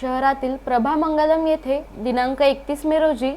शहरातील प्रभा मंगलम येथे दिनांक एकतीस मे रोजी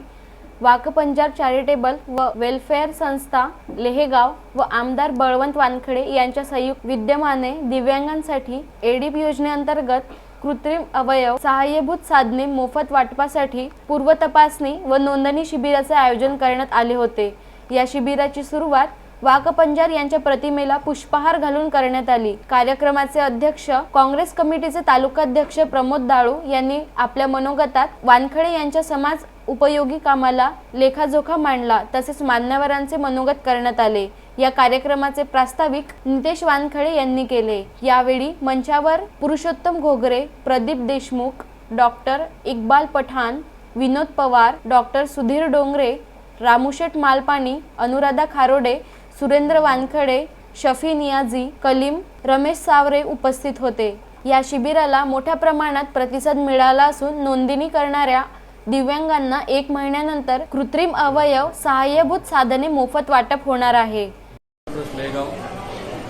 वाक पंजाब चॅरिटेबल व वेलफेअर संस्था लेहेगाव व आमदार बळवंत वानखडे यांच्या संयुक्त विद्यमाने दिव्यांगांसाठी एडीप योजनेअंतर्गत कृत्रिम अवयव सहाय्यभूत साधने मोफत वाटपासाठी पूर्व तपासणी व नोंदणी शिबिराचे आयोजन करण्यात आले होते. या शिबिराची सुरुवात वाकपंजार यांच्या प्रतिमेला पुष्पहार घालून करण्यात आली. कार्यक्रमाचे अध्यक्ष काँग्रेस कमिटीचे तालुकाध्यक्ष प्रमोद दाळू यांनी आपल्या मनोगतात वानखडे यांच्या समाज उपयोगी कामाला लेखाजोखा मांडला. तसेच मान्यवरांचे मनोगत करण्यात आले. या कार्यक्रमाचे प्रास्ताविक नितेश वानखडे यांनी केले. यावेळी मंचावर पुरुषोत्तम घोगरे प्रदीप देशमुख डॉक्टर इक्बाल पठाण विनोद पवार डॉक्टर सुधीर डोंगरे रामूशेठ मालपाणी अनुराधा खारोडे सुरेंद्र वानखडे शफी नियाजी कलीम रमेश सावरे उपस्थित होते. या शिबिराला मोठ्या प्रमाणात प्रतिसाद मिळाला असून नोंदणी करणाऱ्या दिव्यांगांना एक महिन्यानंतर कृत्रिम अवयव सहाय्यभूत साधने मोफत वाटप होणार आहे.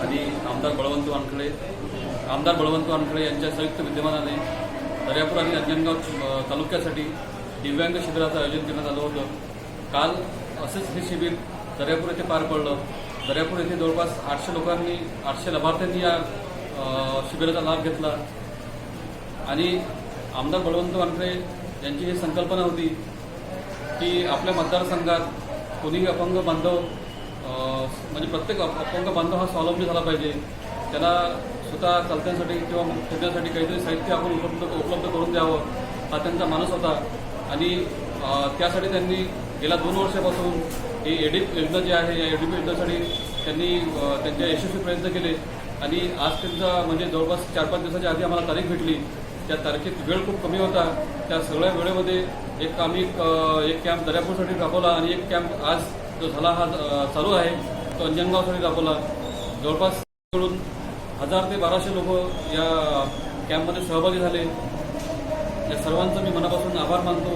आणि आमदार बळवंत वानखडे. आमदार बळवंत वानखडे यांच्या संयुक्त विद्यमानाने दर्यापूर आणि अंजनगाव तालुक्यासाठी दिव्यांग शिबिराचं आयोजन करण्यात आलं होतं. काल असेच हे शिबिर दर्यापूर येथे पार पडलं. दर्यापूर येथे जवळपास आठशे लोकांनी आठशे लाभार्थ्यांनी या शिबिराचा लाभ घेतला. आणि आमदार बळवंत वानखरे यांची ही संकल्पना होती की आपल्या मतदारसंघात कोणीही अपंग बांधव म्हणजे प्रत्येक अपंग बांधव हा स्वावलंबी झाला पाहिजे. त्याला स्वतः चालण्यासाठी किंवा फिरण्यासाठी काहीतरी साहित्य आपण उपलब्ध उपलब्ध करून द्यावं हा त्यांचा मानस होता. आणि त्यासाठी त्यांनी गेल्या दोन वर्षापासून ही एडीप योजना जी आहे या एडीप योजनेसाठी त्यांनी त्यांचे यशस्वी प्रयत्न केले. आणि आज त्यांचा म्हणजे जवळपास चार पाच दिवसाच्या आधी आम्हाला तारीख भेटली. त्या तारखेत वेळ खूप कमी होता. त्या सगळ्या वेळेमध्ये एक आम्ही एक कॅम्प दर्यापूरसाठी राबवला आणि एक कॅम्प आज जो झाला हा चालू आहे तो अंजनगावसाठी राबवला जवळपासकडून हजार ते बाराशे लोक या कॅम्पमध्ये सहभागी झाले. या सर्वांचं मी मनापासून आभार मानतो.